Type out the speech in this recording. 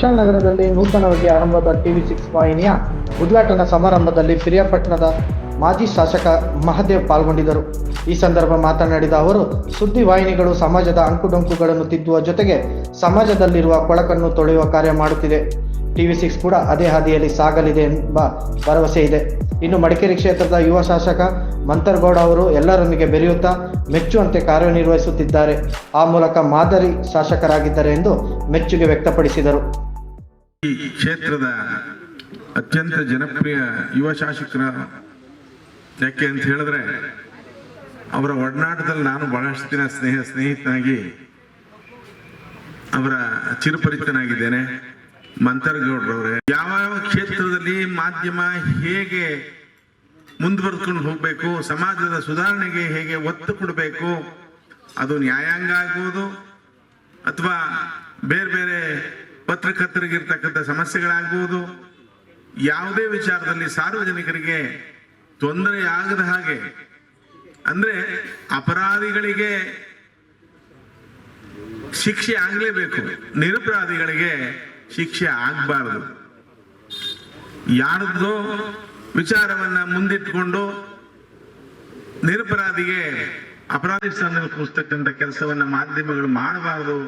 ಕುಶಾಲನಗರದಲ್ಲಿ ನೂತನವಾಗಿ ಆರಂಭದ TV six ವಾಹಿನಿಯ ಉದ್ಘಾಟನಾ ಸಮಾರಂಭದಲ್ಲಿ ಪಿರಿಯಾಪಟ್ಟಣದ ಮಾಜಿ ಶಾಸಕ ಮಹದೇವ್ ಪಾಲ್ಗೊಂಡಿದ್ದರು. ಈ ಸಂದರ್ಭ ಮಾತನಾಡಿದ ಅವರು, ಸುದ್ದಿ ವಾಹಿನಿಗಳು ಸಮಾಜದ ಅಂಕುಡೊಂಕುಗಳನ್ನು ತಿದ್ದುವ ಜೊತೆಗೆ ಸಮಾಜದಲ್ಲಿರುವ ಕೊಳಕನ್ನು ತೊಳೆಯುವ ಕಾರ್ಯ ಮಾಡುತ್ತಿದೆ. ಟಿವಿ ಸಿಕ್ಸ್ ಕೂಡ ಅದೇ ಹಾದಿಯಲ್ಲಿ ಸಾಗಲಿದೆ ಎಂಬ ಭರವಸೆ ಇದೆ. ಇನ್ನು ಮಡಿಕೇರಿ ಕ್ಷೇತ್ರದ ಯುವ ಶಾಸಕ ಮಂತರ್ಗೌಡ ಅವರು ಎಲ್ಲರೊಂದಿಗೆ ಬೆರೆಯುತ್ತಾ ಮೆಚ್ಚುವಂತೆ ಕಾರ್ಯನಿರ್ವಹಿಸುತ್ತಿದ್ದಾರೆ. ಆ ಮೂಲಕ ಮಾದರಿ ಶಾಸಕರಾಗಿದ್ದಾರೆ ಎಂದು ಮೆಚ್ಚುಗೆ ವ್ಯಕ್ತಪಡಿಸಿದರು. ಈ ಕ್ಷೇತ್ರದ ಅತ್ಯಂತ ಜನಪ್ರಿಯ ಯುವ ಶಾಸಕರ ಯಾಕೆ ಅಂತ ಹೇಳಿದ್ರೆ, ಅವರ ಒಡನಾಟದಲ್ಲಿ ನಾನು ಬಹಳಷ್ಟು ದಿನ ಸ್ನೇಹ ಸ್ನೇಹಿತನಾಗಿ ಅವರ ಚಿರುಪರಿಚಿತನಾಗಿದ್ದೇನೆ, ಮಂತರಗೌಡ್ರವ್ರೆ. ಯಾವ ಯಾವ ಕ್ಷೇತ್ರದಲ್ಲಿ ಮಾಧ್ಯಮ ಹೇಗೆ ಮುಂದುವರೆದುಕೊಂಡು ಹೋಗಬೇಕು, ಸಮಾಜದ ಸುಧಾರಣೆಗೆ ಹೇಗೆ ಒತ್ತು ಕೊಡಬೇಕು, ಅದು ನ್ಯಾಯಾಂಗ ಆಗ್ಬೋದು ಅಥವಾ ಬೇರೆ ಬೇರೆ ಪತ್ರಕರ್ತರಿಗಿರ್ತಕ್ಕಂಥ ಸಮಸ್ಯೆಗಳಾಗ್ಬೋದು. ಯಾವುದೇ ವಿಚಾರದಲ್ಲಿ ಸಾರ್ವಜನಿಕರಿಗೆ ತೊಂದರೆ ಆಗದ ಹಾಗೆ, ಅಂದ್ರೆ ಅಪರಾಧಿಗಳಿಗೆ ಶಿಕ್ಷೆ ಆಗಲೇಬೇಕು, ನಿರಪರಾಧಿಗಳಿಗೆ ಶಿಕ್ಷೆ ಆಗಬಾರದು. ಯಾರದ್ದೋ ವಿಚಾರವನ್ನ ಮುಂದಿಟ್ಕೊಂಡು ನಿರಪರಾಧಿಗೆ ಅಪರಾಧಿ ಸ್ಥಾನದಲ್ಲಿ ಕೂರಿಸ್ತಕ್ಕಂಥ ಕೆಲಸವನ್ನ ಮಾಧ್ಯಮಗಳು ಮಾಡಬಾರದು.